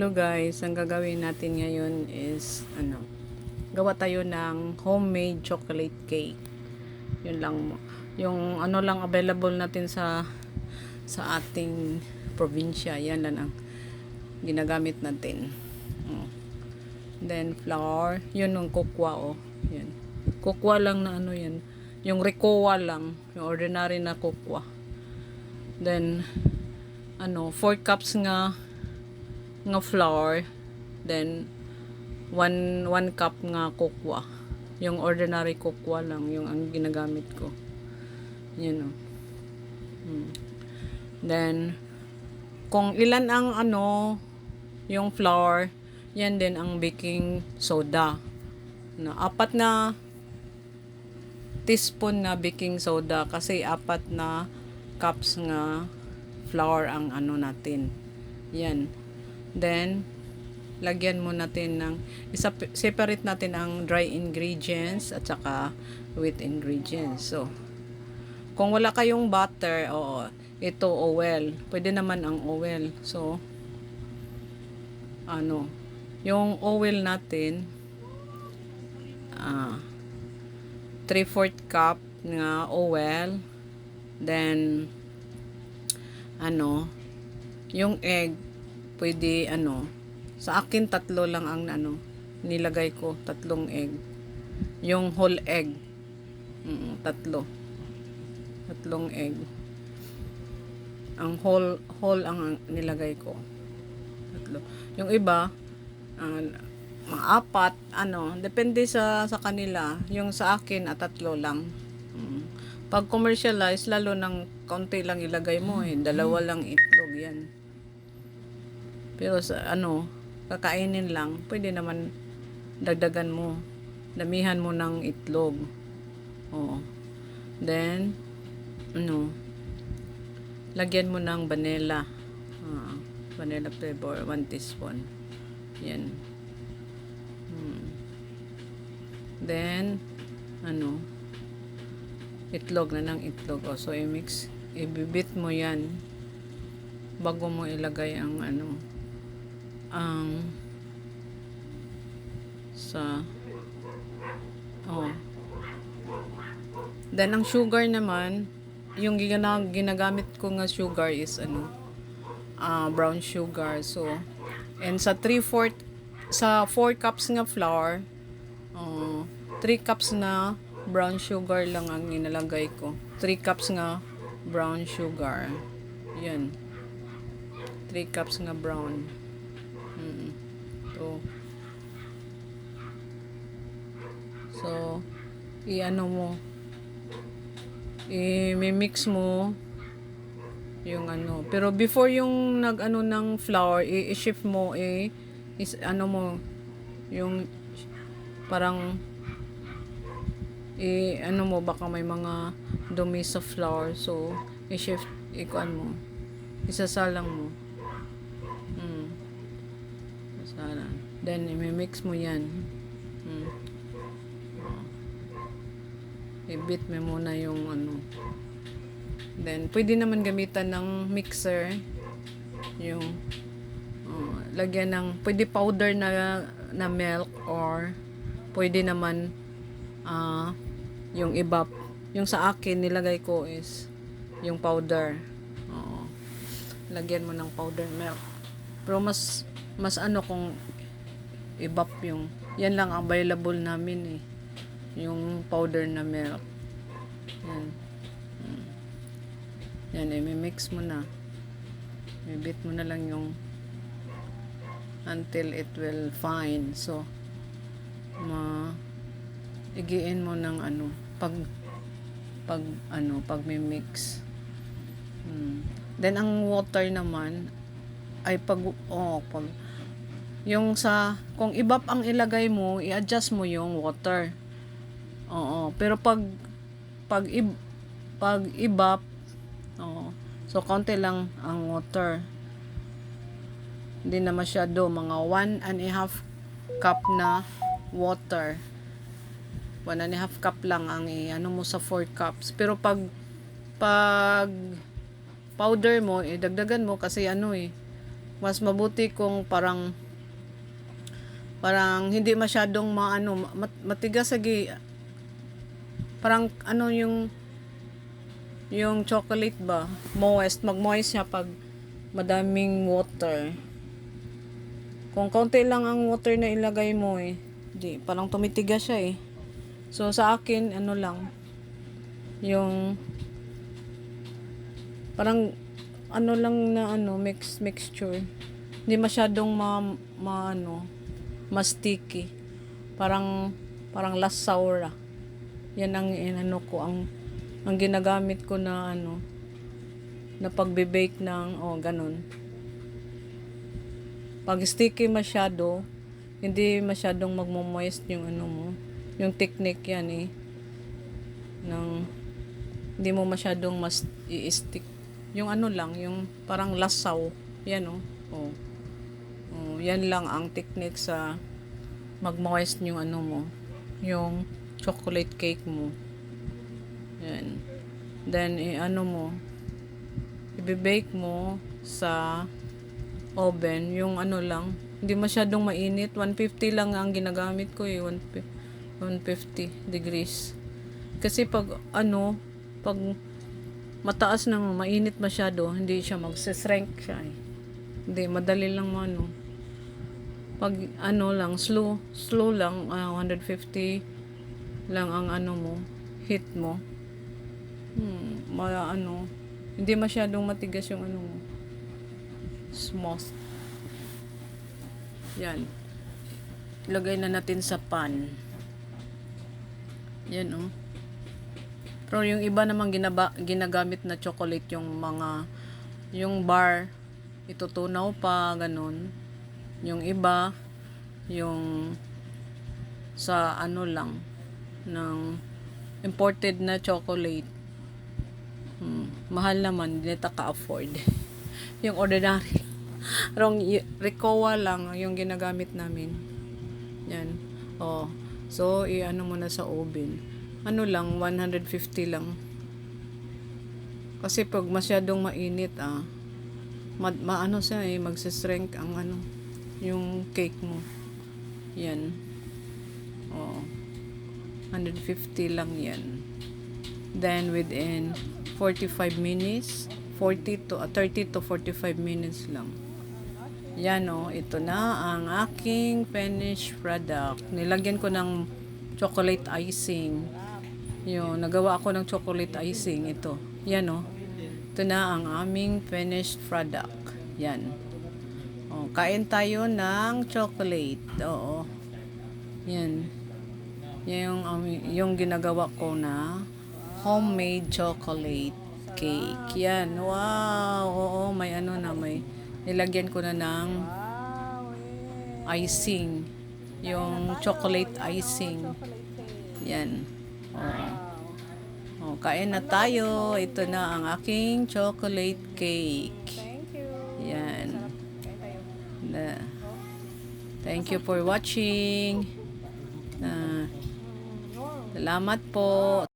Hello guys, ang gagawin natin ngayon is ano, gawa tayo ng homemade chocolate cake. Yun lang. Yung ano lang available natin sa sa ating probinsya, yan lang ang ginagamit natin. Oh. Then flour, yun yung kokwa oh. Yan. Kokwa lang na ano yan. Yung ricoa lang, yung ordinary na kokwa. Then ano, 4 cups nga nga flour then 1 1 cup nga kokwa. Yung ordinary kokwa lang yung ang ginagamit ko. Yun o hmm. then kung ilan ang ano yung flour yan din ang baking soda. Na apat na teaspoon na baking soda kasi apat na cups nga flour ang ano natin. Yan Then, lagyan mo natin ng, separate natin ang dry ingredients at saka wet ingredients. So, kung wala kayong butter, o ito oil. Pwede naman ang oil. So, ano, yung oil natin, ah, 3-4 cup nga oil, then, ano, yung egg, pwede ano, sa akin tatlo lang ang ano, nilagay ko, tatlong egg. Yung whole egg. Mm, tatlo. Tatlong egg. Ang whole, whole ang nilagay ko. Tatlo. Yung iba, uh, mga apat, ano, depende sa, sa kanila. Yung sa akin, at tatlo lang. Mm. Pag commercialize, lalo ng konti lang ilagay mo eh. Dalawa lang itlog yan. Pero sa ano, kakainin lang, pwede naman dagdagan mo. Damihan mo ng itlog. Oo. Then, ano, lagyan mo ng vanilla. Uh, vanilla flavor, 1 teaspoon. Yan. Hmm. Then, ano, itlog na ng itlog. O, so, i-mix, ibibit mo yan bago mo ilagay ang ano, ang sa oh. Then ang sugar naman yung ginag ginagamit ko nga sugar is ano uh, brown sugar. So and sa 3 4 sa 4 cups nga flour uh, 3 cups na brown sugar lang ang inalagay ko. 3 cups nga brown sugar. Yan 3 cups nga brown Mm. So, so, i-ano mo, i-mix mo yung ano. Pero before yung nag-ano ng flour, i-shift mo, i- is, ano mo, yung parang i ano mo baka may mga dumi sa flour so i-shift ikuan mo isasalang mo sana. Then, i-mix mo yan. Hmm. Oh. I-beat mo muna yung ano. Then, pwede naman gamitan ng mixer. Yung, oh, lagyan ng, pwede powder na, na milk or pwede naman, uh, yung iba, yung sa akin, nilagay ko is, yung powder. Oo. Lagyan mo ng powder milk. Pero mas mas ano kung ibap yung yan lang available namin eh. Yung powder na milk yan. Hmm. yan eh mix mo na. Bibit mo na lang yung until it will fine. So ma igiin mo ng ano pag pag ano pag may mix. Hmm. then ang water naman ay pag oh pag yung sa, kung ibap ang ilagay mo, i-adjust mo yung water. Oo. Pero pag, pag, ib, pag ibap, oo. So, konti lang ang water. Hindi na masyado. Mga 1 and a half cup na water. 1 and a half cup lang ang i-ano mo sa 4 cups. Pero pag, pag powder mo, idagdagan mo kasi ano eh, Mas mabuti kung parang parang hindi masyadong maano mat, matigas lagi parang ano yung yung chocolate ba? Moist mag-moist siya pag madaming water. Kung konti lang ang water na ilagay mo eh di parang tumitigas siya eh. So sa akin ano lang yung parang ano lang na ano mix mixture. Hindi masyadong ma, ma ano mas sticky. Parang parang last sour ah. yan ang inano ko ang ang ginagamit ko na ano na pagbe-bake ng oh ganun. Pag sticky masyado hindi masyadong magmo-moist yung ano mo yung technique yan eh ng hindi mo masyadong mas i-stick yung ano lang yung parang lasaw yan oh oh Oh, yan lang ang technique sa mag-moist yung ano mo, yung chocolate cake mo. Yan. Then, i-ano mo, i-bake mo sa oven, yung ano lang, hindi masyadong mainit, 150 lang ang ginagamit ko eh, 150 degrees. Kasi pag ano, pag mataas na mainit masyado, hindi siya mag-shrink siya eh. Hindi, madali lang mo ano. Pag ano lang, slow, slow lang, ah, 150 lang ang ano mo, hit mo. Hmm, ma, ano, hindi masyadong matigas yung ano mo. Smooth. Yan. Lagay na natin sa pan. Yan oh. Pero yung iba namang ginaba, ginagamit na chocolate yung mga yung bar itutunaw pa ganun. Yung iba yung sa ano lang ng imported na chocolate. Hmm, mahal naman hindi ka afford yung ordinary. Rong Ricoa lang yung ginagamit namin. Yan. Oh so i-ano mo na sa oven ano lang 150 lang kasi pag masyadong mainit ah ma, maano siya eh, magsistrength ang ano, yung cake mo. Yan. Oo. 150 lang yan. Then within 45 minutes, 40 to uh, 30 to 45 minutes lang. Yan oh, ito na ang aking finished product. Nilagyan ko ng chocolate icing. Yun, nagawa ako ng chocolate icing ito. Yan oh. Ito na ang aming finished product. Yan. Oh, kain tayo ng chocolate. Oo. Yan. Yung, ami- yung ginagawa ko na homemade chocolate cake. Yan. Wow. Oo, may ano na may nilagyan ko na ng icing. Yung chocolate icing. Yan. Oo. Oh, kain na tayo. Ito na ang aking chocolate cake. Thank you. Yan. Na, thank you for watching. Na, salamat po.